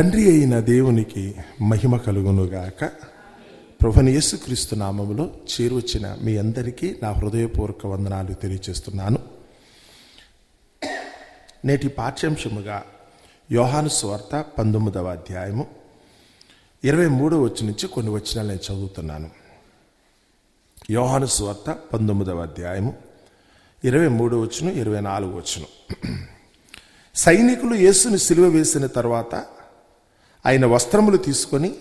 తండ్రి అయిన దేవునికి మహిమ కలుగునుగాక. ప్రభుని యేసుక్రీస్తు నామములో చేరువచ్చిన మీ అందరికీ నా హృదయపూర్వక వందనాలు తెలియజేస్తున్నాను. నేటి పాఠ్యాంశముగా యోహాను స్వార్త పంతొమ్మిదవ అధ్యాయము ఇరవై మూడో వచ్చి నుంచి కొన్ని వచ్చినాలు నేను చదువుతున్నాను. యోహాను స్వార్త పంతొమ్మిదవ అధ్యాయము ఇరవై మూడో వచ్చును ఇరవై నాలుగు వచ్చును సైనికులు యేసుని సిలువ వేసిన తర్వాత ఆయన వస్త్రములు తీసుకొని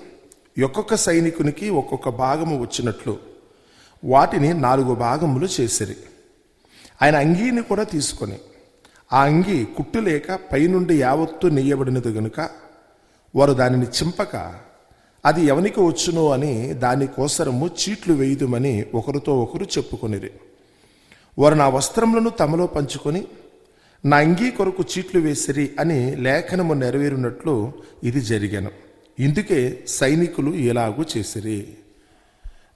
ఒక్కొక్క సైనికునికి ఒక్కొక్క భాగము వచ్చినట్లు వాటిని నాలుగు భాగములు చేసిరి. ఆయన అంగీని కూడా తీసుకొని ఆ అంగీ కుట్టు లేక పైనుండి యావత్తు నెయ్యబడినది గనుక వారు దానిని చింపక అది ఎవనికి వచ్చునో? అని దానికోసరము చీట్లు వేయుదుమని ఒకరితో ఒకరు చెప్పుకొనిరి. వారు నా వస్త్రములను తమలో పంచుకొని నా అంగీ కొరకు చీట్లు వేసిరి అని లేఖనము నెరవేరునట్లు ఇది జరిగాను. ఇందుకే సైనికులు ఎలాగూ చేసిరి.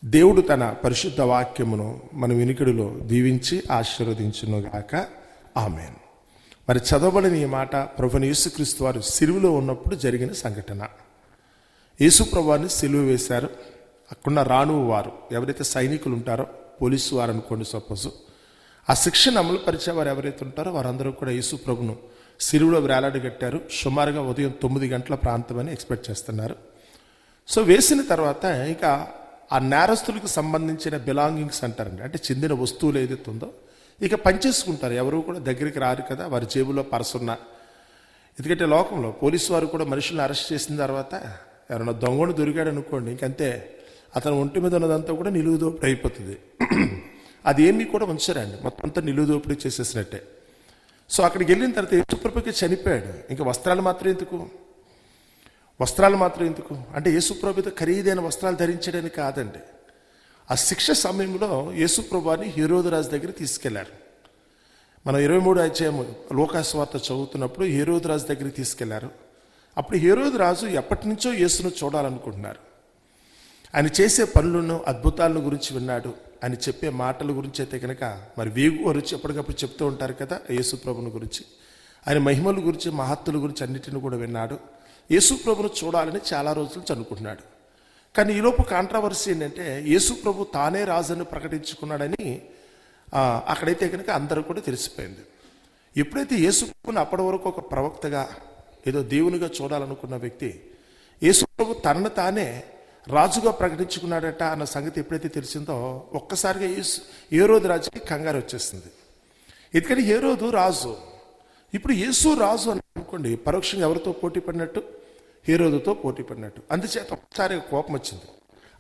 దేవుడు తన పరిశుద్ధ వాక్యమును మన వినికిడిలో దీవించి ఆశీర్వదించునుగాక ఆమెను. మరి చదవబడిన ఈ మాట ప్రభుని యేసుక్రీస్తు వారు సిలువులో ఉన్నప్పుడు జరిగిన సంఘటన. యేసు సిలువ వేశారు. అక్కడున్న రాణువు వారు ఎవరైతే సైనికులు ఉంటారో పోలీసు వారు అనుకోండి సపోజు. ఆ శిక్షను అమలు పరిచేవారు ఎవరైతే ఉంటారో వారందరూ కూడా యేసు ప్రభును సిలువలో వేలాడగట్టారు సుమారుగా ఉదయం తొమ్మిది గంటల ప్రాంతమని ఎక్స్పెక్ట్ చేస్తున్నారు. సో వేసిన తర్వాత ఇక ఆ నేరస్తులకు సంబంధించిన బిలాంగింగ్స్ అంటారండి. అంటే చెందిన వస్తువులు ఏదైతే ఉందో ఇక పనిచేసుకుంటారు ఎవరు కూడా దగ్గరికి రారు కదా వారి జేబులో పర్సున్న ఎందుకంటే లోకంలో పోలీసు వారు కూడా మనుషులను అరెస్ట్ చేసిన తర్వాత ఎవరైనా దొంగను దొరికాడు అనుకోండి ఇంకంతే. అతను ఒంటి మీద ఉన్నదంతా కూడా నిలువు అయిపోతుంది. అది ఏమీ కూడా ఉంచరండి. మొత్తం అంతా నిలువు దోపిడీ చేసేసినట్టే. సో అక్కడికి వెళ్ళిన తర్వాత యేసుప్రభుకి చనిపోయాడు. ఇంకా వస్త్రాలు మాత్రం ఎందుకు? వస్త్రాలు మాత్రం ఎందుకు? అంటే యేసుప్రభుతో ఖరీదైన వస్త్రాలు ధరించడానికి కాదండి. ఆ శిక్ష సమయంలో యేసుప్రభాని హీరోదు రాజు దగ్గర తీసుకెళ్ళారు. మనం ఇరవై మూడు అధ్యాయం లోకాస్వార్త చదువుతున్నప్పుడు హీరోదురాజు దగ్గరికి తీసుకెళ్ళారు. అప్పుడు హీరోదు రాజు ఎప్పటి నుంచో యేసును చూడాలనుకుంటున్నారు. ఆయన చేసే పనులను అద్భుతాలను గురించి విన్నాడు. అని చెప్పే మాటల గురించి అయితే కనుక మరి వేగు గురించి ఎప్పటికప్పుడు చెప్తూ ఉంటారు కదా యేసుప్రభుని గురించి. ఆయన మహిమల గురించి మహత్తుల గురించి అన్నిటిని కూడా విన్నాడు. యేసుప్రభును చూడాలని చాలా రోజులు చనుకుంటున్నాడు కానీ ఈలోపు కాంట్రవర్సీ ఏంటంటే యేసుప్రభు తానే రాజుని ప్రకటించుకున్నాడని అక్కడైతే కనుక అందరూ కూడా తెలిసిపోయింది. ఎప్పుడైతే యేసుప్రభుని అప్పటి వరకు ఒక ప్రవక్తగా ఏదో దేవునిగా చూడాలనుకున్న వ్యక్తి యేసుప్రభు తనను తానే రాజుగా ప్రకటించుకున్నాడట అన్న సంగతి ఎప్పుడైతే తెలిసిందో ఒక్కసారిగా యేసు ఏ రోజు రాజుకి కంగారు వచ్చేసింది. ఎందుకంటే ఏ రోజు. రాజు ఇప్పుడు యేసు రాజు అని అనుకోండి పరోక్షంగా ఎవరితో పోటీ పడినట్టు? హీరోదుతో పోటీ పడినట్టు. అందుచేత ఒకసారి కోపం వచ్చింది.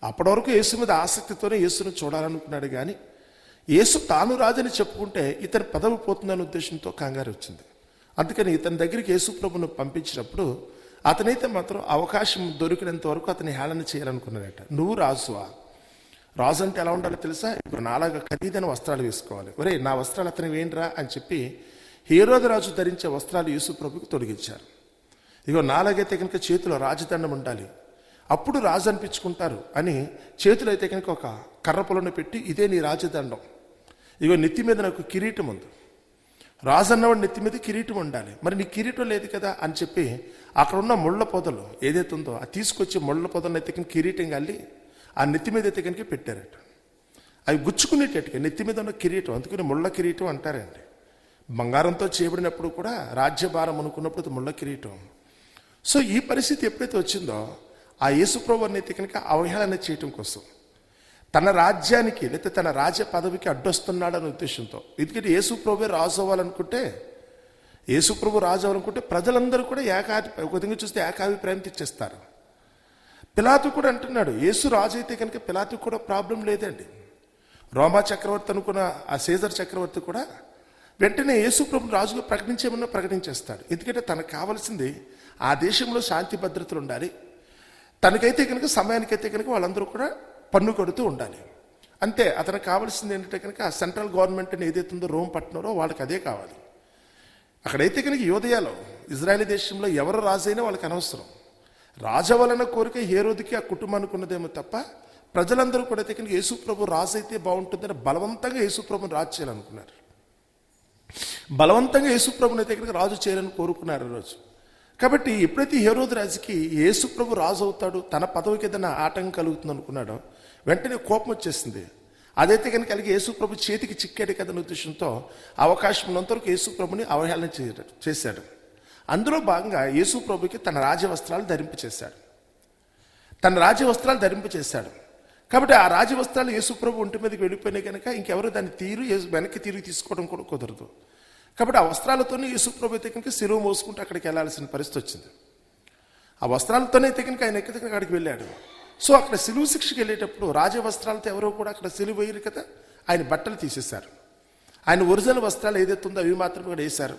అప్పటి వరకు యేసు మీద ఆసక్తితోనే యేసును చూడాలనుకున్నాడు కానీ యేసు తాను రాజని చెప్పుకుంటే ఇతని పదవి పోతుందనే ఉద్దేశంతో కంగారు వచ్చింది. అందుకని ఇతని దగ్గరికి యేసు ప్రభును పంపించినప్పుడు అతనైతే మాత్రం అవకాశం దొరికినంత వరకు అతని హేళన చేయాలనుకున్నాడట. నువ్వు రాజువా? రాజు అంటే ఎలా ఉండాలో తెలుసా? ఇప్పుడు నాలాగా ఖరీదైన వస్త్రాలు వేసుకోవాలి. ఒరే నా వస్త్రాలు అతను ఏంట్రా? అని చెప్పి హీరోద రాజు ధరించే వస్త్రాలు యూసుఫ్ ప్రభుకి తొలగించారు ఇగో నాలాగైతే కనుక చేతిలో రాజదండం ఉండాలి. అప్పుడు రాజు అనిపించుకుంటారు అని చేతులు అయితే కనుక ఒక కర్ర పొలను పెట్టి ఇదే నీ రాజదండం. ఇగో నెత్తి మీద నాకు కిరీటం ఉంది. రాజన్నవాడి నెత్తి మీద కిరీటం ఉండాలి. మరి నీ కిరీటం లేదు కదా అని చెప్పి అక్కడ ఉన్న ముళ్ళ పొదలు ఏదైతే ఉందో అది తీసుకొచ్చి ముళ్ళ పొదలను ఎత్తికిన కిరీటం కల్లి ఆ నెత్తి మీద ఎత్తికనికి పెట్టారట. అవి గుచ్చుకునేటట్టుగా నెత్తి మీద ఉన్న కిరీటం అందుకని ముళ్ళ కిరీటం అంటారండి. బంగారంతో చేయబడినప్పుడు కూడా రాజ్యభారం అనుకున్నప్పుడు ముళ్ళ కిరీటం. సో ఈ పరిస్థితి ఎప్పుడైతే వచ్చిందో ఆ యేసుప్రభు అనేది కనుక అవహేళన చేయటం కోసం తన రాజ్యానికి లేకపోతే తన రాజ్య పదవికి అడ్డొస్తున్నాడనే ఉద్దేశంతో. ఎందుకంటే యేసుప్రభువే రాజు అవ్వాలనుకుంటే యేసుప్రభు రాజు అవ్వాలనుకుంటే ప్రజలందరూ కూడా ఏకాది ఒక విధంగా చూస్తే ఏకాభిప్రాయం తెచ్చేస్తారు. పిలాతు కూడా అంటున్నాడు యేసు రాజు అయితే కనుక పిలాతు కూడా ప్రాబ్లం లేదండి. రోమా చక్రవర్తి అనుకున్న ఆ సీజర్ చక్రవర్తి కూడా వెంటనే యేసు ప్రభుని రాజుగా ప్రకటించేమన్నా ప్రకటించేస్తాడు. ఎందుకంటే తనకు కావాల్సింది ఆ దేశంలో శాంతి భద్రతలు ఉండాలి. తనకైతే కనుక సమయానికైతే కనుక వాళ్ళందరూ కూడా పన్ను కడుతూ ఉండాలి. అంతే అతనికి కావాల్సింది ఏంటంటే కనుక ఆ సెంట్రల్ గవర్నమెంట్ ఏదైతే ఉందో రోమ్ పట్టణంలో వాళ్ళకి అదే కావాలి. అక్కడైతే కనుక యోదయాలో ఇజ్రాయలీ దేశంలో ఎవరు రాజైనా వాళ్ళకి అనవసరం. రాజవలన కోరిక ఏ రోజుకి ఆ కుటుంబానికి ఉన్నదేమో తప్ప ప్రజలందరూ కూడా అయితే కనుక యేసుప్రభు రాజు అయితే బాగుంటుందని బలవంతంగా యేసుప్రభుని రాజు చేయాలనుకున్నారు. బలవంతంగా యేసుప్రభుని అయితే కనుక రాజు చేయాలని కోరుకున్నారు రోజు కాబట్టి ఎప్పుడైతే హేరోదు రాజుకి యేసుప్రభు రాజు అవుతాడు తన పదవికి ఏదైనా ఆటంకం కలుగుతుంది అనుకున్నాడో వెంటనే కోపం వచ్చేసింది. అదైతే కనుక కలిగి యేసుప్రభు చేతికి చిక్కాడు కదా ఉద్దేశంతో అవకాశం ఉన్నంతవరకు యేసుప్రభుని అవహేళన చేశాడు. అందులో భాగంగా యేసుప్రభుకి తన రాజవస్త్రాలు ధరింపు చేశాడు. తన రాజవస్త్రాలు ధరింపు చేశాడు. కాబట్టి ఆ రాజవస్త్రాలు యేసుప్రభు ఒంటి మీదకి వెళ్ళిపోయినాయి కనుక ఇంకెవరు దాన్ని తీరు వెనక్కి తిరిగి తీసుకోవడం కూడా కుదరదు. కాబట్టి ఆ వస్త్రాలతోనే యేసుప్రభు అయితే కనుక సిరువు మోసుకుంటూ అక్కడికి వెళ్ళాల్సిన పరిస్థితి వచ్చింది. ఆ వస్త్రాలతోనే అయితే కనుక ఆయన ఎక్కడికి అక్కడికి వెళ్ళాడు. సో అక్కడ సిలువు శిక్షకి వెళ్ళేటప్పుడు రాజవస్త్రాలతో ఎవరో కూడా అక్కడ సిలువు వేయరు కదా. ఆయన బట్టలు తీసేశారు. ఆయన ఒరిజినల్ వస్త్రాలు ఏదైతే ఉందో అవి మాత్రమే కూడా వేశారు.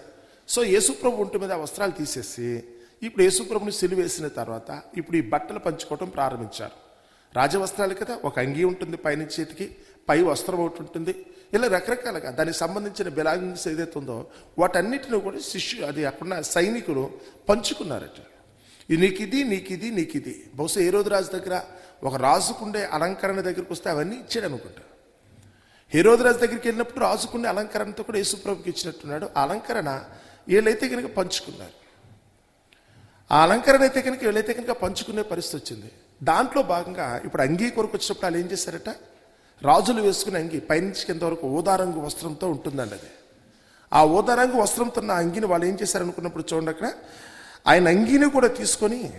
సో యేసుప్రభు ఒంటి మీద ఆ వస్త్రాలు తీసేసి ఇప్పుడు యేసుప్రభుని సిలువ వేసిన తర్వాత ఇప్పుడు ఈ బట్టలు పంచుకోవడం ప్రారంభించారు. రాజవస్త్రాలు కదా ఒక అంగీ ఉంటుంది పైన చేతికి పై వస్త్రం ఒకటి ఉంటుంది. ఇలా రకరకాలుగా దానికి సంబంధించిన బిలాంగింగ్స్ ఏదైతే ఉందో వాటన్నిటిని కూడా శిష్యు అది అక్కడ సైనికులు పంచుకున్నారట. ఇది నీకిది నీకిది నీకిది. బహుశా ఏ రోజు రాజు దగ్గర ఒక రాజుకుండే అలంకరణ దగ్గరికి వస్తే అవన్నీ ఇచ్చాడు అనుకుంటా. రాజు దగ్గరికి వెళ్ళినప్పుడు రాజుకుండే అలంకరణతో కూడా యేసుప్రభుకి ఇచ్చినట్టున్నాడు. ఆ అలంకరణ వీళ్ళైతే కనుక పంచుకున్నారు. ఆ అలంకరణ అయితే కనుక వీళ్ళైతే కనుక పంచుకునే పరిస్థితి వచ్చింది. దాంట్లో భాగంగా ఇప్పుడు అంగీ కొరకు వచ్చినప్పుడు వాళ్ళు ఏం చేశారట? రాజులు వేసుకునే అంగి పైనుంచి కింద వరకు ఊదారంగు వస్త్రంతో ఉంటుందండి అది. ఆ ఊదారంగు వస్త్రంతో ఉన్న అంగీని వాళ్ళు ఏం చేశారు అనుకున్నప్పుడు చూడండి అక్కడ. ఆయన అంగీని కూడా తీసుకొని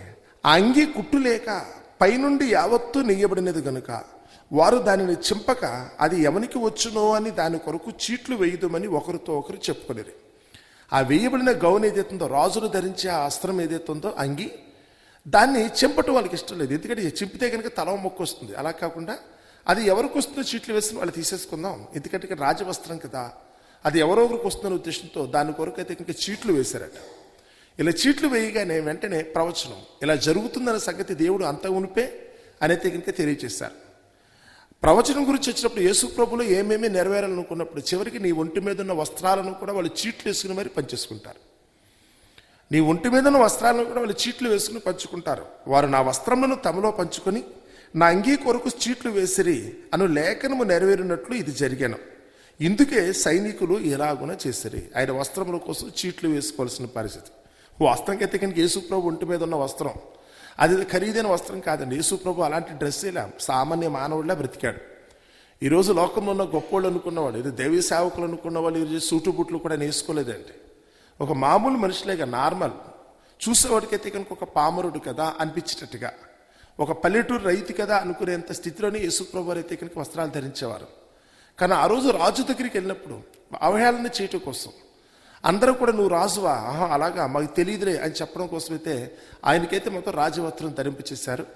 ఆ అంగీ కుట్టు లేక పైనుండి యావత్తు నెయ్యబడినది గనుక వారు దానిని చింపక అది ఎవనికి వచ్చునో అని దాని కొరకు చీట్లు వేయుదమని ఒకరితో ఒకరు చెప్పుకునేది ఆ వేయబడిన గౌన్ ఏదైతుందో రాజులు ధరించే ఆ అస్త్రం ఏదైతుందో అంగి దాన్ని చింపటం వాళ్ళకి ఇష్టం లేదు. ఎందుకంటే చింపితే కనుక తల మొక్కు వస్తుంది. అలా కాకుండా అది ఎవరికి వస్తుందో చీట్లు వేసి వాళ్ళు తీసేసుకుందాం. ఎందుకంటే రాజవస్త్రం కదా. అది ఎవరొకరికి వస్తుందనే వస్తున్న ఉద్దేశంతో దాని కొరకు అయితే ఇంకా చీట్లు వేశారట. ఇలా చీట్లు వేయగానే వెంటనే ప్రవచనం ఇలా జరుగుతుందన్న సంగతి దేవుడు అంత ఉనిపే అనేది కనుక తెలియజేశారు ప్రవచనం గురించి వచ్చినప్పుడు యేసు ప్రభులు ఏమేమి నెరవేరాలనుకున్నప్పుడు చివరికి నీ ఒంటి మీద ఉన్న వస్త్రాలను కూడా వాళ్ళు చీట్లు వేసుకుని మరి పంచేసుకుంటారు. నీ ఒంటి మీద ఉన్న వస్త్రాలను కూడా వాళ్ళు చీట్లు వేసుకుని పంచుకుంటారు. వారు నా వస్త్రములను తమలో పంచుకొని నా అంగీ కొరకు చీట్లు వేసిరి అను లేఖనము నెరవేరినట్లు ఇది జరిగాను. ఇందుకే సైనికులు ఇలాగున చేసిరి. ఆయన వస్త్రముల కోసం చీట్లు వేసుకోవాల్సిన పరిస్థితి. వస్త్రం అయితే కనుక యేసుప్రభు ఒంటి మీద ఉన్న వస్త్రం. అది ఖరీదైన వస్త్రం కాదండి. యేసుప్రభు అలాంటి డ్రెస్ ఇలా సామాన్య మానవుడిలా బ్రతికాడు. ఈరోజు లోకంలో ఉన్న గొప్పోళ్ళు అనుకున్నవాళ్ళు ఇది దేవీ సేవకులు అనుకున్న వాళ్ళు ఈరోజు సూటు బుట్లు కూడా నేసుకోలేదండి ఒక మామూలు మనిషిలేగా నార్మల్. చూసేవాడికైతే కనుక ఒక పామరుడు కదా అనిపించేటట్టుగా. ఒక పల్లెటూరు రైతు కదా అనుకునేంత స్థితిలోనే యేసుప్రభు వారు అయితే కనుక వస్త్రాలు ధరించేవారు. కానీ ఆ రోజు రాజు దగ్గరికి వెళ్ళినప్పుడు అవహేళన చేయటం కోసం అందరూ కూడా నువ్వు రాజువా? ఆహా అలాగా? మాకు తెలియదులే అని చెప్పడం కోసమైతే ఆయనకైతే మొత్తం రాజవస్త్రం ధరింపచేశారు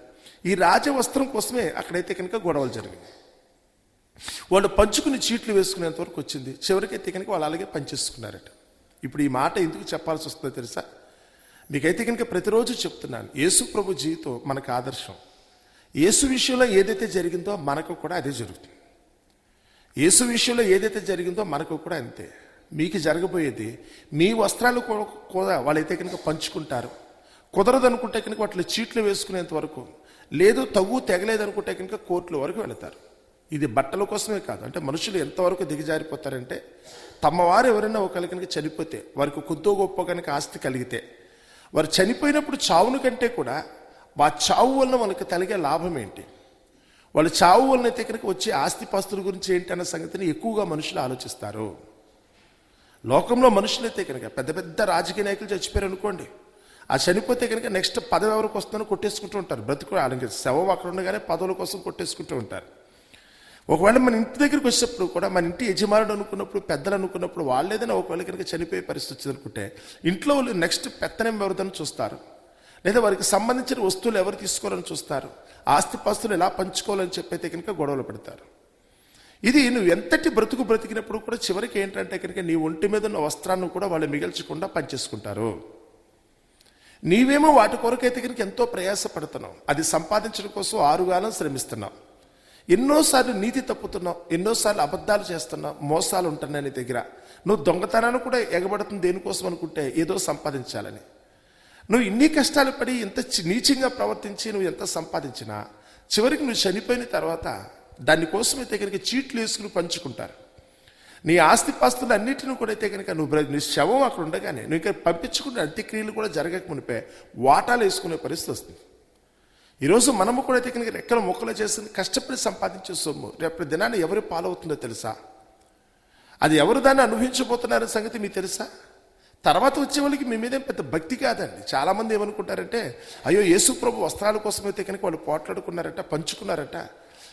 ఈ రాజవస్త్రం కోసమే అక్కడైతే కనుక గొడవలు జరిగినాయి. వాళ్ళు పంచుకుని చీట్లు వేసుకునేంత వరకు వచ్చింది. చివరికైతే కనుక వాళ్ళు అలాగే పనిచేసుకున్నారట. ఇప్పుడు ఈ మాట ఎందుకు చెప్పాల్సి వస్తుందో తెలుసా? మీకైతే కనుక ప్రతిరోజు చెప్తున్నాను యేసు ప్రభు జీవితం మనకు ఆదర్శం. యేసు విషయంలో ఏదైతే జరిగిందో మనకు కూడా అదే జరుగుతుంది. యేసు విషయంలో ఏదైతే జరిగిందో మనకు కూడా అంతే. మీకు జరగబోయేది మీ వస్త్రాలు కూడా వాళ్ళైతే కనుక పంచుకుంటారు. కుదరదు అనుకుంటే కనుక వాటిలో చీట్లు వేసుకునేంత వరకు లేదు తగు తెగలేదు అనుకుంటే కనుక కోర్టుల వరకు వెళతారు. ఇది బట్టల కోసమే కాదు. అంటే మనుషులు ఎంతవరకు దిగజారిపోతారంటే తమ వారు ఎవరైనా ఒకరి కనుక చనిపోతే వారికి కొద్దో గొప్ప కనుక ఆస్తి కలిగితే వారు చనిపోయినప్పుడు చావును కంటే కూడా ఆ చావు వలన మనకు కలిగే లాభం ఏంటి? వాళ్ళు చావు వలన అయితే కనుక వచ్చే ఆస్తిపాస్తుల గురించి ఏంటి అన్న సంగతిని ఎక్కువగా మనుషులు ఆలోచిస్తారు. లోకంలో మనుషులైతే కనుక పెద్ద పెద్ద రాజకీయ నాయకులు చచ్చిపోయారు అనుకోండి. ఆ చనిపోతే కనుక నెక్స్ట్ పదవి ఎవరికి వస్తుందని కొట్టేసుకుంటూ ఉంటారు. బ్రతుకు అలాగే శవం అక్కడ ఉండగానే పదవుల కోసం కొట్టేసుకుంటూ ఉంటారు. ఒకవేళ మన ఇంటి దగ్గరికి వచ్చినప్పుడు కూడా మన ఇంటి యజమానుడు అనుకున్నప్పుడు పెద్దలు అనుకున్నప్పుడు వాళ్ళు ఏదైనా ఒకవేళ కనుక చనిపోయే పరిస్థితి వచ్చింది అనుకుంటే ఇంట్లో వాళ్ళు నెక్స్ట్ పెత్తనం ఎవరిదని చూస్తారు. లేదా వారికి సంబంధించిన వస్తువులు ఎవరు తీసుకోవాలని చూస్తారు. ఆస్తిపాస్తులు ఎలా పంచుకోవాలని చెప్పైతే కనుక గొడవలు పెడతారు. ఇది నువ్వు ఎంతటి బ్రతుకు బ్రతికినప్పుడు కూడా చివరికి ఏంటంటే కనుక నీ ఒంటి మీద ఉన్న వస్త్రాన్ని కూడా వాళ్ళు మిగల్చకుండా పనిచేసుకుంటారు. నీవేమో వాటి కొరకైతే కనుక ఎంతో ప్రయాసపడుతున్నావు. అది సంపాదించడం కోసం ఆరుగాలం శ్రమిస్తున్నావు. ఎన్నోసార్లు నీతి తప్పుతున్నావు ఎన్నోసార్లు అబద్ధాలు చేస్తున్నావు మోసాలు ఉంటున్నాయి నీ దగ్గర. నువ్వు దొంగతనాన్ని కూడా ఎగబడుతుంది దేనికోసం అనుకుంటే ఏదో సంపాదించాలని. నువ్వు ఇన్ని కష్టాలు పడి ఇంత నీచంగా ప్రవర్తించి నువ్వు ఎంత సంపాదించినా చివరికి నువ్వు చనిపోయిన తర్వాత దానికోసమైతే అయితే కనుక చీట్లు వేసుకుని పంచుకుంటారు. నీ ఆస్తిపాస్తులు అన్నిటిని కూడా అయితే కనుక నువ్వు నీ శవం అక్కడ ఉండగానే నువ్వు ఇక్కడ పంపించుకుంటే అంత్యక్రియలు కూడా జరగక మునిపే వాటాలు వేసుకునే పరిస్థితి వస్తుంది. ఈరోజు మనము కూడా అయితే కనుక రెక్కల మొక్కలు చేస్తుంది కష్టపడి సంపాదించే సొమ్ము. రేపటి దినాన్ని ఎవరు పాలవుతుందో తెలుసా? అది ఎవరు దాన్ని అనుభవించబోతున్నారనే సంగతి మీకు తెలుసా? తర్వాత వచ్చే వాళ్ళకి మీ మీదేం పెద్ద భక్తి కాదండి. చాలామంది ఏమనుకుంటారంటే అయ్యో యేసు ప్రభు వస్త్రాల కోసం అయితే కనుక వాళ్ళు పోట్లాడుకున్నారట పంచుకున్నారట.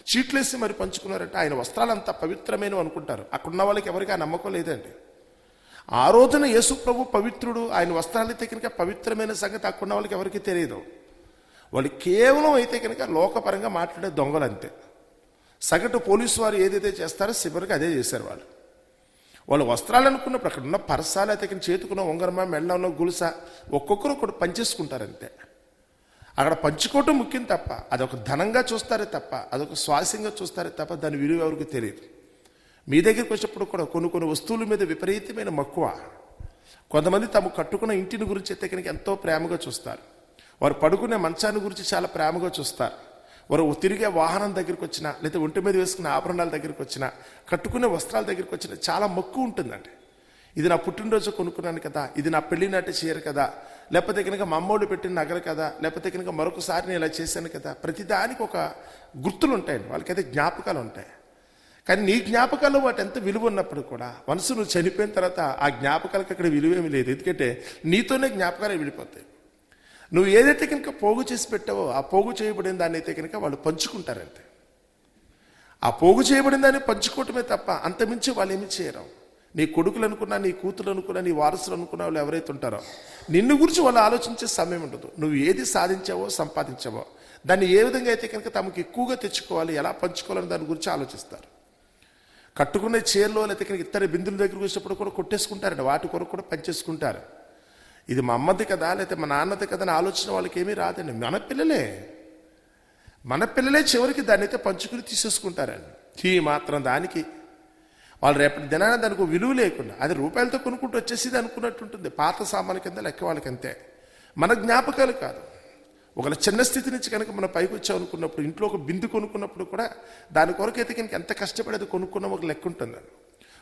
చీట్లేసి మరి పంచుకున్నారంటే ఆయన వస్త్రాలంతా పవిత్రమైనవి అనుకుంటారు. అక్కడున్న వాళ్ళకి ఎవరికి ఆ నమ్మకం లేదండి. ఆ రోజున యేసు ప్రభు పవిత్రుడు ఆయన వస్త్రాలు అయితే కనుక పవిత్రమైన సంగతి అక్కడున్న వాళ్ళకి ఎవరికి తెలియదు. వాళ్ళు కేవలం అయితే కనుక లోకపరంగా మాట్లాడే దొంగలు అంతే. సగటు పోలీసు వారు ఏదైతే చేస్తారో శిబిరికి అదే చేశారు వాళ్ళు. వాళ్ళు వస్త్రాలు అనుకున్నప్పుడు అక్కడ ఉన్న పరసాలు అయితే చేతుకున్న ఉంగరమా మెళ్ళంలో గులుస ఒక్కొక్కరు ఒకటి పంచేసుకుంటారంతే అక్కడ పంచుకోవటం ముఖ్యం తప్ప అదొక ధనంగా చూస్తారే తప్ప అదొక శ్వాసంగా చూస్తారే తప్ప దాని విలువ ఎవరికి తెలియదు. మీ దగ్గరికి వచ్చినప్పుడు కూడా కొన్ని కొన్ని వస్తువుల మీద విపరీతమైన మక్కువ. కొంతమంది తాము కట్టుకున్న ఇంటిని గురించి ఎత్తకనికి ఎంతో ప్రేమగా చూస్తారు. వారు పడుకునే మంచాన్ని గురించి చాలా ప్రేమగా చూస్తారు. వారు తిరిగే వాహనం దగ్గరికి వచ్చినా లేదా ఒంటి మీద వేసుకున్న ఆభరణాల దగ్గరికి వచ్చినా కట్టుకునే వస్త్రాల దగ్గరికి వచ్చినా చాలా మక్కువ ఉంటుందండి. ఇది నా పుట్టినరోజు కొనుక్కున్నాను కదా ఇది నా పెళ్ళి నాటి చీర కదా లేకపోతే కనుక మా అమ్మోళ్ళు పెట్టిన నగలు కదా లేకపోతే కనుక మరొకసారి నేను ఇలా చేశాను కదా ప్రతిదానికి ఒక గుర్తులు ఉంటాయండి. వాళ్ళకైతే జ్ఞాపకాలు ఉంటాయి. కానీ నీ జ్ఞాపకాలు వాటి ఎంత విలువ ఉన్నప్పుడు కూడా మనసు నువ్వు చనిపోయిన తర్వాత ఆ జ్ఞాపకాలకు అక్కడ విలువేమీ లేదు. ఎందుకంటే నీతోనే జ్ఞాపకాలు విడిపోతాయి. నువ్వు ఏదైతే కనుక పోగు చేసి పెట్టావో ఆ పోగు చేయబడిన దాన్ని అయితే కనుక వాళ్ళు పంచుకుంటారంతే. ఆ పోగు చేయబడిన దాన్ని పంచుకోవటమే తప్ప అంతమించి వాళ్ళు ఏమి చేయరు. నీ కొడుకులు అనుకున్నా నీ కూతురు అనుకున్నా నీ వారసులు అనుకున్న వాళ్ళు ఎవరైతే ఉంటారో నిన్ను గురించి వాళ్ళు ఆలోచించే సమయం ఉండదు. నువ్వు ఏది సాధించావో సంపాదించావో దాన్ని ఏ విధంగా అయితే కనుక తమకు ఎక్కువగా తెచ్చుకోవాలి ఎలా పంచుకోవాలని దాని గురించి ఆలోచిస్తారు. కట్టుకునే చీరలో లేకపోతే కనుక ఇతర బిందుల దగ్గరకు వచ్చినప్పుడు కూడా కొట్టేసుకుంటారండి. వాటి కొరకు కూడా పనిచేసుకుంటారు. ఇది మా అమ్మది కదా లేకపోతే మా నాన్నది కదా అని ఆలోచన వాళ్ళకి ఏమీ రాదండి. మన పిల్లలే. మన పిల్లలే చివరికి దాన్ని అయితే పంచుకుని తీసేసుకుంటారండి. ఈ మాత్రం దానికి వాళ్ళు రేపటి దినాన దానికి విలువ లేకుండా అది రూపాయలతో కొనుక్కుంటూ వచ్చేసి అనుకున్నట్టు ఉంటుంది పాత సామాన్ కింద లెక్క వాళ్ళకి అంతే. మన జ్ఞాపకాలు కాదు. ఒకవేళ చిన్న స్థితి నుంచి కనుక మనం పైకి వచ్చాం అనుకున్నప్పుడు ఇంట్లో ఒక బిందు కొనుక్కున్నప్పుడు కూడా దాని కొరకు అయితే కనుక ఎంత కష్టపడేది కొనుక్కున్నాం ఒక లెక్క ఉంటుంది.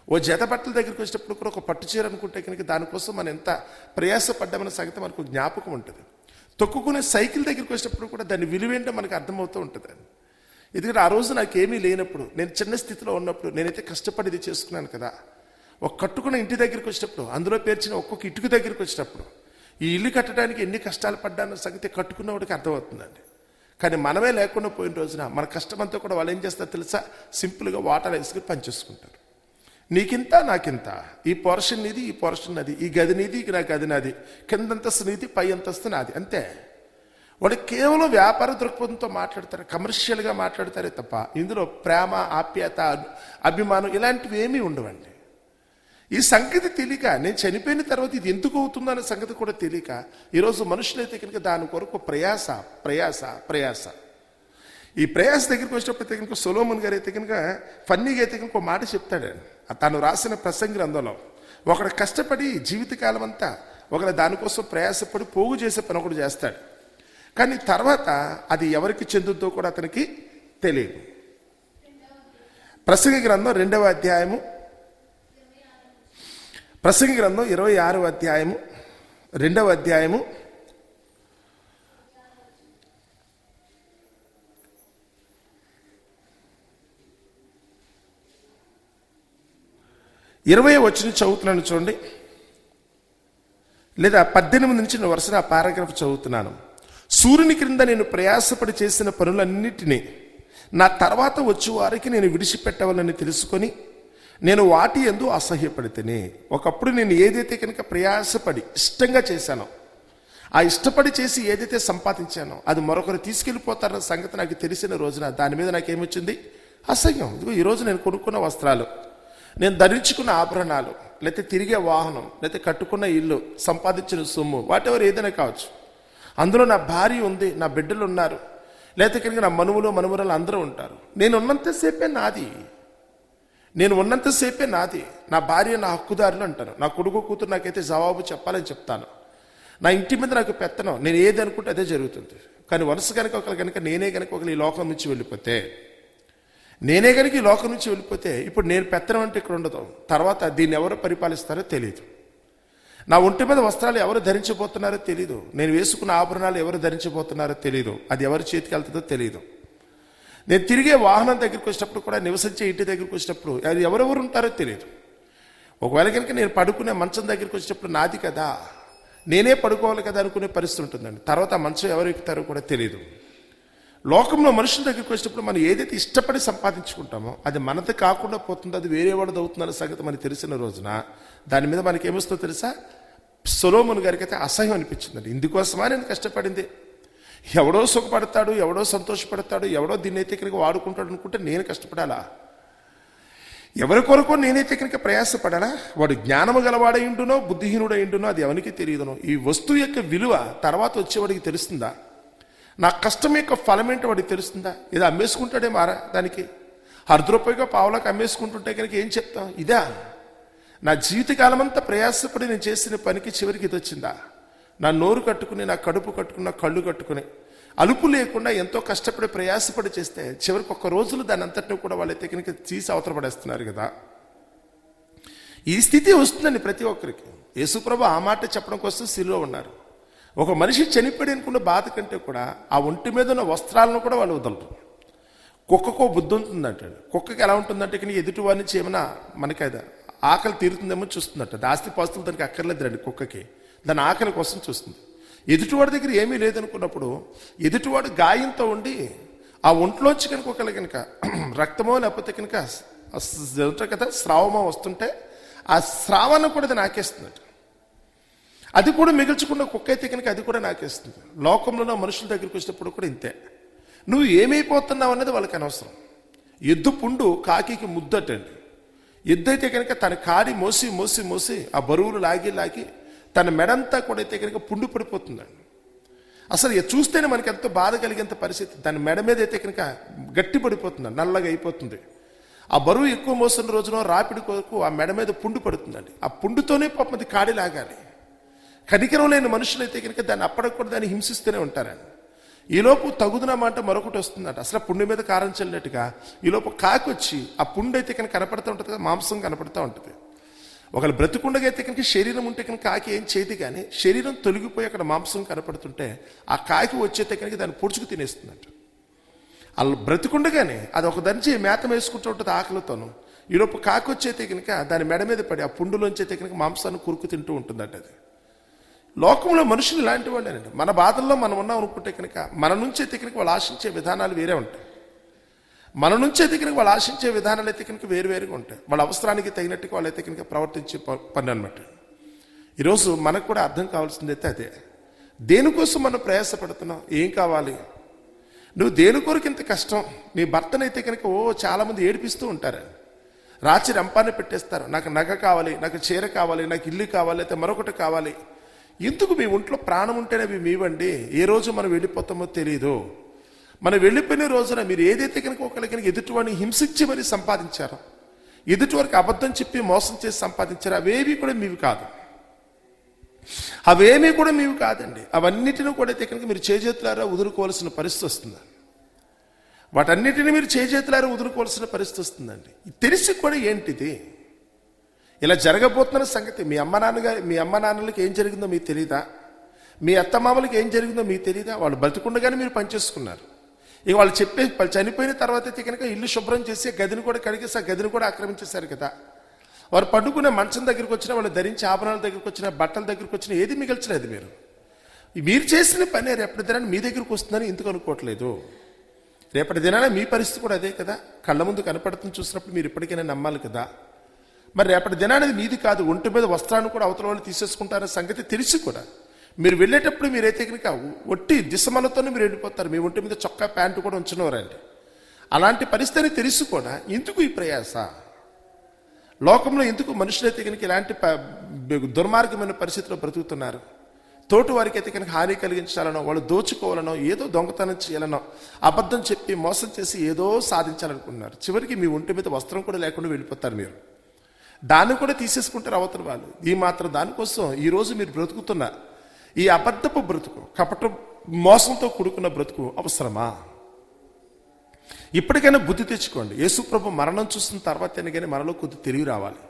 ఓ జత బట్టల దగ్గరికి వచ్చినప్పుడు కూడా ఒక పట్టు చీర అనుకుంటే కనుక దానికోసం మనం ఎంత ప్రయాసపడ్డామన్న సంగతి మనకు జ్ఞాపకం ఉంటుంది. తొక్కుకునే సైకిల్ దగ్గరికి వచ్చినప్పుడు కూడా దాని విలువేంటో మనకు అర్థమవుతూ ఉంటుంది. ఎందుకంటే ఆ రోజు నాకేమీ లేనప్పుడు నేను చిన్న స్థితిలో ఉన్నప్పుడు నేనైతే కష్టపడి ఇది చేసుకున్నాను కదా. ఒక కట్టుకున్న ఇంటి దగ్గరికి వచ్చినప్పుడు అందులో పేర్చిన ఒక్కొక్క ఇటుక దగ్గరికి వచ్చినప్పుడు ఈ ఇల్లు కట్టడానికి ఎన్ని కష్టాలు పడ్డానో సంగతి కట్టుకున్నవాడికి అర్థమవుతుందండి. కానీ మనమే లేకుండా పోయిన రోజున మన కష్టమంతా కూడా వాళ్ళు ఏం చేస్తారో తెలుసా? సింపుల్గా వాటర్ వేసుకుని పనిచేసుకుంటారు నీకింత నాకింత. ఈ పోర్షన్ నీది ఈ పోర్షన్ అది ఈ గది నీది నా గది నాది. కిందంతస్తు నీది పై అంతస్తు నాది. అంతే. వాడు కేవలం వ్యాపార దృక్పథంతో మాట్లాడతారు కమర్షియల్గా మాట్లాడతారే తప్ప ఇందులో ప్రేమ ఆప్యాయత అభిమానం ఇలాంటివి ఏమీ ఉండవండి. ఈ సంగతి తెలియక నేను చనిపోయిన తర్వాత ఇది ఎందుకు అవుతుందన్న సంగతి కూడా తెలియక ఈరోజు మనుషులైతే కనుక దాని కొరకు ప్రయాస ప్రయాస ప్రయాస. ఈ ప్రయాస దగ్గరికి వచ్చినప్పుడు అయితే కనుక సొలోమన్ గారు అయితే కనుక ఫన్నీగా అయితే కనుక ఒక మాట చెప్తాడు. తను రాసిన ప్రసంగ గ్రంథంలో ఒకడు కష్టపడి జీవితకాలం అంతా ఒకడు దానికోసం ప్రయాసపడి పోగు చేసే పని ఒకడు చేస్తాడు. కానీ తర్వాత అది ఎవరికి చెందుద్దో కూడా అతనికి తెలియదు. ప్రసంగ గ్రంథం రెండవ అధ్యాయము ప్రసంగ గ్రంథం ఇరవై ఆరవ అధ్యాయము రెండవ అధ్యాయము ఇరవై వచ్చిన చదువుతున్నాను చూడండి. లేదా పద్దెనిమిది నుంచి వరుసన ఆ పారాగ్రాఫ్ చదువుతున్నాను. సూర్యుని క్రింద నేను ప్రయాసపడి చేసిన పనులన్నిటినీ నా తర్వాత వచ్చే వారికి నేను విడిచిపెట్టవాలని తెలుసుకొని నేను వాటి ఎందు అసహ్యపడితేనే ఒకప్పుడు నేను ఏదైతే కనుక ప్రయాసపడి ఇష్టంగా చేశానో ఆ ఇష్టపడి చేసి ఏదైతే సంపాదించానో అది మరొకరు తీసుకెళ్ళిపోతారన్న సంగతి నాకు తెలిసిన రోజున దాని మీద నాకేమొచ్చింది? అసహ్యం. ఇదిగో ఈరోజు నేను కొనుక్కున్న వస్త్రాలు నేను ధరించుకున్న ఆభరణాలు లేకపోతే తిరిగే వాహనం లేకపోతే కట్టుకున్న ఇల్లు సంపాదించిన సొమ్ము వాటెవర్ ఏదైనా కావచ్చు. అందులో నా భార్య ఉంది నా బిడ్డలు ఉన్నారు. లేకపోతే కనుక నా మనువులు మనుమరులు అందరూ ఉంటారు. నేను ఉన్నంతసేపే నాది. నేను ఉన్నంతసేపే నాది. నా భార్య నా హక్కుదారులు అంటాను. నా కొడుకు కూతురు నాకైతే జవాబు చెప్పాలని చెప్తాను. నా ఇంటి మీద నాకు పెత్తనం. నేను ఏది అనుకుంటే అదే జరుగుతుంది. కానీ వరుస కనుక ఒకరు కనుక నేనే కనుక ఒకరు ఈ లోకం నుంచి వెళ్ళిపోతే నేనే కనుక ఈ లోకం నుంచి వెళ్ళిపోతే ఇప్పుడు నేను పెత్తనం అంటే ఇక్కడ ఉండదు. తర్వాత దీన్ని ఎవరు పరిపాలిస్తారో తెలియదు నా ఒంటి మీద వస్త్రాలు ఎవరు ధరించబోతున్నారో తెలియదు నేను వేసుకున్న ఆభరణాలు ఎవరు ధరించబోతున్నారో తెలియదు అది ఎవరి చేతికి వెళ్తుందో తెలియదు నేను తిరిగే వాహనం దగ్గరికి వచ్చినప్పుడు కూడా నివసించే ఇంటి దగ్గరికి వచ్చినప్పుడు అది ఎవరెవరు ఉంటారో తెలియదు ఒకవేళ కనుక నేను పడుకునే మంచం దగ్గరికి వచ్చినప్పుడు నాది కదా నేనే పడుకోవాలి కదా అనుకునే పరిస్థితి ఉంటుందండి. తర్వాత మంచం ఎవరు ఎక్కుతారో కూడా తెలియదు లోకంలో మనుషుల దగ్గరికి వచ్చినప్పుడు మనం ఏదైతే ఇష్టపడి సంపాదించుకుంటామో అది మనది కాకుండా పోతుందో అది వేరే వాడిది అవుతుందన్న సంగతి మనకు తెలిసిన రోజున దాని మీద మనకి ఏమొస్తుందో తెలుసా? సొలోమును గారికి అయితే అసహ్యం అనిపించిందండి. ఇందుకోసమా నేను కష్టపడింది? ఎవడో సుఖపడతాడు ఎవడో సంతోషపడతాడు ఎవడో దీన్ని అయితే ఇక్కడికి వాడుకుంటాడు అనుకుంటే నేను కష్టపడాలా? ఎవరి కొరకు నేనైతే కనుక ప్రయాసపడాలా? వాడు జ్ఞానము గలవాడై ఉండునో బుద్ధిహీనుడై ఉండునో అది ఎవరికి తెలియదునో. ఈ వస్తువు యొక్క విలువ తర్వాత వచ్చేవాడికి తెలుస్తుందా? నా కష్టం యొక్క ఫలం ఏంటో వాడికి తెలుస్తుందా? ఇది అమ్మేసుకుంటాడే మారా దానికి. అర్ధ రూపాయిగా పావులకు అమ్మేసుకుంటుంటే కనుక ఏం చెప్తాం? ఇదా? నా జీవితకాలం అంతా ప్రయాసపడి నేను చేసిన పనికి చివరికి ఇది వచ్చిందా నా నోరు కట్టుకుని నా కడుపు కట్టుకుని నా కళ్ళు కట్టుకుని అలుపు లేకుండా ఎంతో కష్టపడి ప్రయాసపడి చేస్తే చివరికి ఒక్క రోజులు దాని అంతటిని కూడా వాళ్ళ కనుక తీసి అవతలపడేస్తున్నారు కదా. ఈ స్థితి వస్తుందండి ప్రతి ఒక్కరికి. యేసుప్రభు ఆ మాట చెప్పడం కోసం సిరిలో ఉన్నారు. ఒక మనిషి చనిపోయి అనుకున్న బాధ కంటే కూడా ఆ ఒంటి మీద ఉన్న వస్త్రాలను కూడా వాళ్ళు వదలరు. కుక్కకో బుద్ధి ఉంటుందంట కుక్కకి ఎలా ఉంటుందంటే కానీ ఎదుటి వారి నుంచి ఏమైనా మనకి ఆకలి తీరుతుందేమో చూస్తుందట. ఆస్తి పాస్తులు దానికి అక్కర్లేదు రండి కుక్కకి. దాని ఆకలి కోసం చూస్తుంది. ఎదుటివాడి దగ్గర ఏమీ లేదనుకున్నప్పుడు ఎదుటివాడు గాయంతో ఉండి ఆ ఒంట్లోంచి కనుక ఒకళ్ళు కనుక రక్తమో లేకపోతే కనుక ఉంటారు కదా స్రావమో వస్తుంటే ఆ స్రావాన్ని కూడా అది నాకేస్తుందట అది కూడా మిగిల్చకుండా కుక్క అయితే కనుక అది కూడా నాకేస్తుంది. లోకంలో మనుషుల దగ్గరికి వచ్చినప్పుడు కూడా ఇంతే. నువ్వు ఏమైపోతున్నావు అన్నది వాళ్ళకి అనవసరం. ఎద్దు పుండు కాకికి ముద్దటండి. ఎద్దైతే కనుక తన కాడి మోసి మోసి మోసి ఆ బరువులు లాగి లాగి తన మెడంతా కూడా అయితే కనుక పుండు పడిపోతుందండి. అసలు చూస్తేనే మనకి ఎంతో బాధ కలిగేంత పరిస్థితి. దాని మెడ మీద అయితే కనుక గట్టి పడిపోతుంది నల్లగా అయిపోతుంది. ఆ బరువు ఎక్కువ మోస్తున్న రోజున రాపిడి కొరకు ఆ మెడ మీద పుండు పడుతుందండి. ఆ పుండుతోనే పాపం అది కాడి లాగాలి. కనికరం లేని మనుషులైతే కనుక దాన్ని అప్పటికి కూడా దాన్ని హింసిస్తూనే ఉంటారండి. ఈలోపు తగుదున మాట మరొకటి వస్తుందట. అసలు పుండు మీద కారం చల్లినట్టుగా ఈలోపు కాకి వచ్చి ఆ పుండు అయితే కనుక కనపడుతూ ఉంటుంది కదా మాంసం కనపడుతూ ఉంటుంది. ఒకళ్ళు బ్రతికుండగా అయితే కనుక శరీరం ఉంటే కనుక కాకి ఏం చేయదు కానీ శరీరం తొలగిపోయి అక్కడ మాంసం కనపడుతుంటే ఆ కాకి వచ్చేతే కనుక దాన్ని పొడుచుకు తినేస్తుందంట. అలా బ్రతుకుండగానే అది ఒక దంచి మేత వేసుకుంటూ ఉంటుంది ఆకలితోను. ఈలోపు కాకి వచ్చేతే కనుక దాని మెడ మీద పడి ఆ పుండులోంచి అయితే కనుక మాంసాన్ని కురుకు తింటూ ఉంటుందంట అది. లోకంలో మనుషులు ఇలాంటి వాళ్ళేనండి. మన బాధల్లో మనం ఉన్నాం అనుకుంటే కనుక మన నుంచి అయితే కనుక వాళ్ళు ఆశించే విధానాలు వేరే ఉంటాయి. మన నుంచి అయితే కనుక వాళ్ళు ఆశించే విధానాలు అయితే కనుక వేరు వేరుగా ఉంటాయి. వాళ్ళ అవసరానికి తగినట్టుగా వాళ్ళు అయితే కనుక ప్రవర్తించే ప- పని అనమాట ఈరోజు మనకు కూడా అర్థం కావాల్సింది అయితే అదే. దేనికోసం మనం ప్రయాసపడుతున్నాం? ఏం కావాలి? నువ్వు దేని కొరకు ఇంత కష్టం? నీ భర్తనైతే కనుక ఓ చాలామంది ఏడిపిస్తూ ఉంటారు. రాచి రంపాన్ని పెట్టేస్తారు. నాకు నగ కావాలి నాకు చీర కావాలి నాకు ఇల్లు కావాలి అయితే మరొకటి కావాలి. ఎందుకు మీ ఒంట్లో ప్రాణం ఉంటేనే అవి మీవండి? ఏ రోజు మనం వెళ్ళిపోతామో తెలియదు మనం వెళ్ళిపోయిన రోజున మీరు ఏదైతే కనుక ఒకరి కనుక ఎదుటివాడిని హింసించి మరి సంపాదించారో ఎదుటివారికి అబద్ధం చెప్పి మోసం చేసి సంపాదించారు అవేవి కూడా మీవి కాదు. అవేమీ కూడా మీవి కాదండి. అవన్నిటిని కూడా అయితే కనుక మీరు చేజేతులారా వదులుకోవాల్సిన పరిస్థితి వస్తుంది. వాటన్నిటిని మీరు చేజేతులారా వదులుకోవాల్సిన పరిస్థితి వస్తుందండి. తెలిసి కూడా ఏంటిది? ఇలా జరగబోతున్న సంగతి మీ అమ్మ నాన్నగా మీ అమ్మ నాన్నలకి ఏం జరిగిందో మీకు తెలియదా మీ అత్తమామలకి ఏం జరిగిందో మీకు తెలియదా వాళ్ళు బతికుండగానే మీరు పనిచేసుకున్నారు ఇక వాళ్ళు చెప్పే వాళ్ళు చనిపోయిన తర్వాత అయితే కనుక ఇల్లు శుభ్రం చేసి గదిని కూడా కడిగేసి ఆ గదిని కూడా ఆక్రమించేశారు కదా. వారు పండుకునే మంచం దగ్గరికి వచ్చిన వాళ్ళు ధరించి ఆభరణాల దగ్గరికి వచ్చిన బట్టల దగ్గరికి వచ్చిన ఏది మిగల్చలేదు మీరు. మీరు చేసిన పని రేపటి దినాన్ని మీ దగ్గరికి వస్తుందని ఎందుకు అనుకోవట్లేదు? రేపటి దినాన మీ పరిస్థితి కూడా అదే కదా. కళ్ళ ముందు కనపడుతుంది చూసినప్పుడు మీరు ఇప్పటికైనా నమ్మాలి కదా. మరి రేపటి దినానికి మీది కాదు ఒంటి మీద వస్త్రాన్ని కూడా అవతల వాళ్ళు తీసేసుకుంటారనే సంగతి తెలిసి కూడా మీరు వెళ్ళేటప్పుడు మీరైతే కనుక ఒట్టి దిశమలతోనే మీరు వెళ్ళిపోతారు. మీ ఒంటి మీద చొక్కా ప్యాంటు కూడా ఉంచినవారండి అలాంటి పరిస్థితిని తెలిసి కూడా ఎందుకు ఈ ప్రయాస? లోకంలో ఎందుకు మనుషులైతే కనుక ఇలాంటి దుర్మార్గమైన పరిస్థితిలో బ్రతుకుతున్నారు? తోటి వారికి అయితే కనుక హాని కలిగించాలనో వాళ్ళు దోచుకోవాలనో ఏదో దొంగతనం చేయాలనో అబద్ధం చెప్పి మోసం చేసి ఏదో సాధించాలనుకున్నారు చివరికి మీ ఒంటి మీద వస్త్రం కూడా లేకుండా వెళ్ళిపోతారు మీరు. దాన్ని కూడా తీసేసుకుంటారు అవతల వాళ్ళు. ఈ మాత్రం దానికోసం ఈ రోజు మీరు బ్రతుకుతున్న ఈ అబద్ధపు బ్రతుకు కపట మోసంతో కూడుకున్న బ్రతుకు అవసరమా? ఇప్పటికైనా బుద్ధి తెచ్చుకోండి. యేసుప్రభు మరణం చూసిన తర్వాత కానీ మనలో కొద్ది తెలివి రావాలి.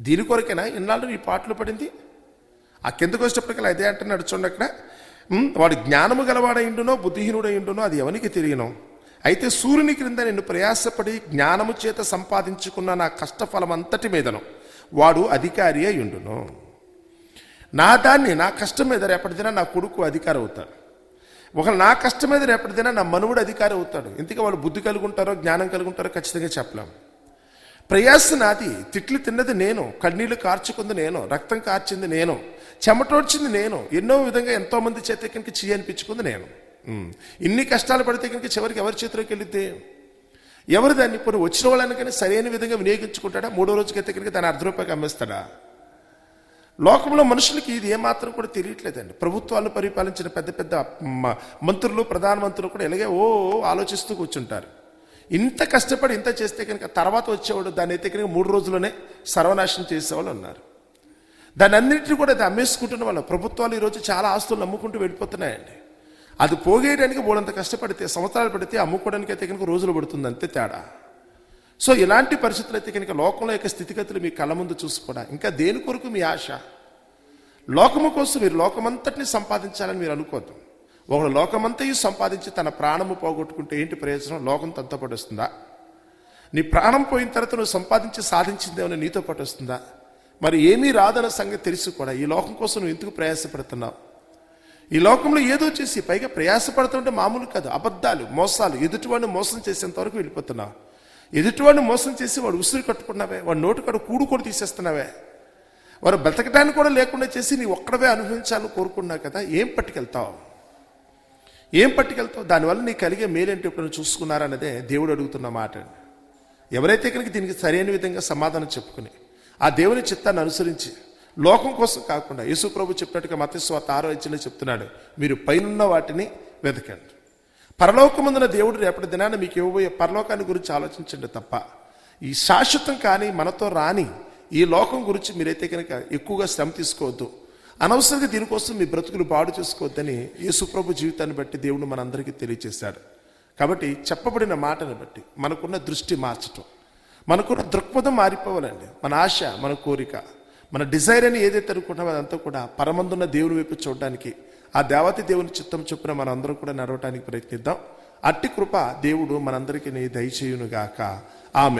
దీని కొరకైనా ఇన్నాళ్ళు ఈ పాటలు పడింది? ఆ కిందకు వచ్చేటప్పటికల్లా అదే అంటున్నాడు చూడండి అక్కడ. వాడు జ్ఞానము గలవాడైండునో బుద్ధిహీనుడైండునో అది ఎవరికి తెలియను? అయితే సూర్యుని క్రింద నేను ప్రయాసపడి జ్ఞానము చేత సంపాదించుకున్న నా కష్టఫలం అంతటి మీదను వాడు అధికారి అయ్యుండును. నా దాన్ని నా కష్టం మీద రేపటిదైనా నా కొడుకు అధికారి అవుతాడు ఒకవేళ నా కష్టం మీద రేపటిదైనా నా మనువుడు అధికారి అవుతాడు ఇంతకీ వాళ్ళు బుద్ధి కలిగి ఉంటారో జ్ఞానం కలిగి ఉంటారో ఖచ్చితంగా చెప్పలేము ప్రయాస నాది తిట్లు తిన్నది నేను కన్నీళ్ళు కార్చుకుంది నేను రక్తం కార్చింది నేను చెమటోడ్చింది నేను ఎన్నో విధంగా ఎంతోమంది చేతికి చేయనిపించుకుంది అనిపించుకుంది నేను. ఇన్ని కష్టాలు పడితే కనుక చివరికి ఎవరి చేతిలోకి వెళితే ఎవరు దాన్ని? ఇప్పుడు వచ్చిన వాళ్ళని సరైన విధంగా వినియోగించుకుంటాడా? మూడో రోజుకైతే కనుక దాని అర్ధ రూపాయకి అమ్మేస్తాడా? లోకంలో మనుషులకి ఇది ఏమాత్రం కూడా తెలియట్లేదండి. ప్రభుత్వాలు పరిపాలించిన పెద్ద పెద్ద మ- మంత్రులు ప్రధానమంత్రులు కూడా ఇలాగే ఓ ఓ ఆలోచిస్తూ కూర్చుంటారు. ఇంత కష్టపడి ఇంత చేస్తే కనుక తర్వాత వచ్చేవాడు దాన్ని అయితే కనుక మూడు రోజుల్లోనే సర్వనాశనం చేసేవాళ్ళు ఉన్నారు. దాన్ని అన్నింటినీ కూడా అది అమ్మేసుకుంటున్న వాళ్ళు. ప్రభుత్వాలు ఈరోజు చాలా ఆస్తులు అమ్ముకుంటూ వెళ్ళిపోతున్నాయండి. అది పోగేయడానికి మూడంత కష్టపడితే సంవత్సరాలు పడితే అమ్ముకోవడానికి అయితే కనుక రోజులు పడుతుంది అంతే తేడా. సో ఇలాంటి పరిస్థితులు అయితే కనుక లోకంలో యొక్క స్థితిగతులు మీ కళ్ళ ముందు చూసుకోవడం ఇంకా దేని కొరకు మీ ఆశ? లోకము కోసం మీరు లోకమంతటిని సంపాదించాలని మీరు అనుకోద్దు. ఒకడు లోకమంతయు సంపాదించి తన ప్రాణము పోగొట్టుకుంటే ఏంటి ప్రయోజనం? లోకం తనతో పాటు వస్తుందా? నీ ప్రాణం పోయిన తర్వాత నువ్వు సంపాదించి సాధించిందేమని నీతో పాటు వస్తుందా? మరి ఏమీ రాదన్న సంగతి తెలిసి కూడా. ఈ లోకం కోసం నువ్వు ఎందుకు ప్రయాసపడుతున్నావు? ఈ లోకంలో ఏదో చేసి పైగా ప్రయాసపడుతుంటే మామూలు కాదు అబద్ధాలు మోసాలు. ఎదుటివాడిని మోసం చేసేంత వరకు వెళ్ళిపోతున్నావు ఎదుటివాడిని మోసం చేసి వాడు ఉసిరి కట్టుకున్నావే వాడు నోటు కడు కూడు కూడా తీసేస్తున్నావే. వారు బ్రతకటానికి కూడా లేకుండా చేసి నీ ఒక్కడవే అనుభవించాలని కోరుకున్నావు కదా ఏం పట్టుకెళ్తావు? ఏం పట్టుకెళ్తావు? దానివల్ల నీకు కలిగే మేలేంటి ఎప్పుడైనా చూసుకున్నారన్నదే దేవుడు అడుగుతున్న మాట ఎవరైతే కనుక దీనికి సరైన విధంగా సమాధానం చెప్పుకుని ఆ దేవుని చిత్తాన్ని అనుసరించి లోకం కోసం కాకుండా యేసు ప్రభు చెప్పినట్టుగా మతస్వాత ఆరో ఇచ్చిన చెప్తున్నాడు. మీరు పైనున్న వాటిని వెతకండి పరలోకముందున దేవుడు రేపటి దినాన మీకు ఇవ్వబోయే పరలోకాన్ని గురించి ఆలోచించండి తప్ప. ఈ శాశ్వతం కానీ మనతో రాని ఈ లోకం గురించి మీరైతే కనుక ఎక్కువగా శ్రమ తీసుకోవద్దు. అనవసరంగా దీనికోసం మీ బ్రతుకులు బాడు చేసుకోవద్దని యేసుప్రభు జీవితాన్ని బట్టి దేవుడు మనందరికీ తెలియజేశాడు. కాబట్టి చెప్పబడిన మాటను బట్టి మనకున్న దృష్టి మార్చటం. మనకున్న దృక్పథం మారిపోవాలండి. మన ఆశ మన కోరిక. మన డిజైర్ అని ఏదైతే అనుకుంటామో అదంతా కూడా పరమందున్న దేవుని వైపు చూడడానికి ఆ దేవతి దేవుని చిత్తం చొప్పున మనందరం కూడా నడవటానికి ప్రయత్నిద్దాం. అట్టి కృప దేవుడు మనందరికీ దయచేయునుగాక. ఆమె